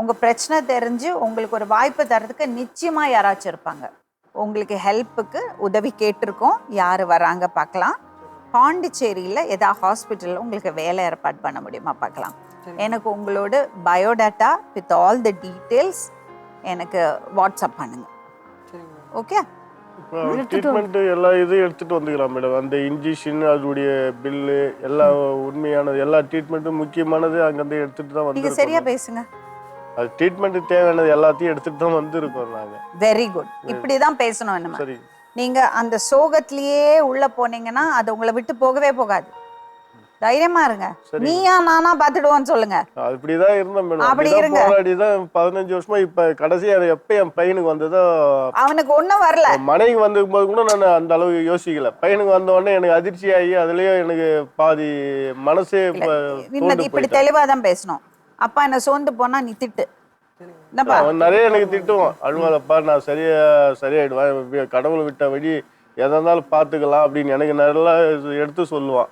உங்கள் பிரச்சனை தெரிஞ்சு உங்களுக்கு ஒரு வாய்ப்பு தரதுக்கு நிச்சயமாக யாராச்சும் இருப்பாங்க. உங்களுக்கு ஹெல்ப்புக்கு உதவி கேட்டிருக்கோம். யார் வராங்க பார்க்கலாம். பாண்டிச்சேரியில் எதா ஹாஸ்பிட்டலில் உங்களுக்கு வேலை ஏற்பாடு பண்ண முடியுமா பார்க்கலாம். எனக்கு உங்களோட biodata with all the details எனக்கு வாட்ஸ்அப் பண்ணுங்க. ஓகே? ட்ரீட்மெண்ட் எல்லா இதையும் எடுத்துட்டு வந்துக்கலாம் மேடம். அந்த இன்ஜெக்ஷன் அதோடைய பில்லு எல்லா உண்மையானது எல்லா ட்ரீட்மெண்ட்டும் முக்கியமானது அங்கேருந்து எடுத்துட்டு தான் நீங்கள் சரியா வந்து பேசுங்க. அது ட்ரீட்மெண்ட்டுக்கு தேவையானது எல்லாத்தையும் எடுத்துட்டு தான் வந்திருக்கோம் நாங்கள் வெரி குட் இப்படி தான் பேசணும் என்னமா சரி. நீங்க அந்த சோகத்திலேயே உள்ள போனீங்கன்னா அது உங்களை விட்டு போகவே போகாது. தைரியமா இருங்க. சரி. நீயா நானா பார்த்துடுவோன்னு சொல்லுங்க. அப்படிதான் இருந்தேன் மேடம். அப்படி அப்படிதான் இருங்க. போராடி தான் பதினஞ்சு வருஷமா இப்ப கடைசியா அது எப்ப என் பையனுக்கு வந்ததோ அவனுக்கு ஒண்ணும் வரல. மனைவிக்கு வந்திருக்கும் போது கூட நான் அந்த அளவு யோசிக்கல. பையனுக்கு வந்த உடனே எனக்கு அதிர்ச்சி ஆகி அதுலயே எனக்கு பாதி மனசே இப்ப தோண்டு இப்படி போயிட்டேன் தெளிவா தான் பேசணும். அப்பா என்ன சோர்ந்து போனா நீ திட்டு. என்னப்பா? அவன் நிறைய எனக்கு திட்டுவான். அழுவாதப்பா நான் சரியா சரியாயிடுவேன். கடவுளை விட்ட வழி எதா இருந்தாலும் பார்த்துக்கலாம் அப்படின்னு எனக்கு நல்லா எடுத்து சொல்லுவான்.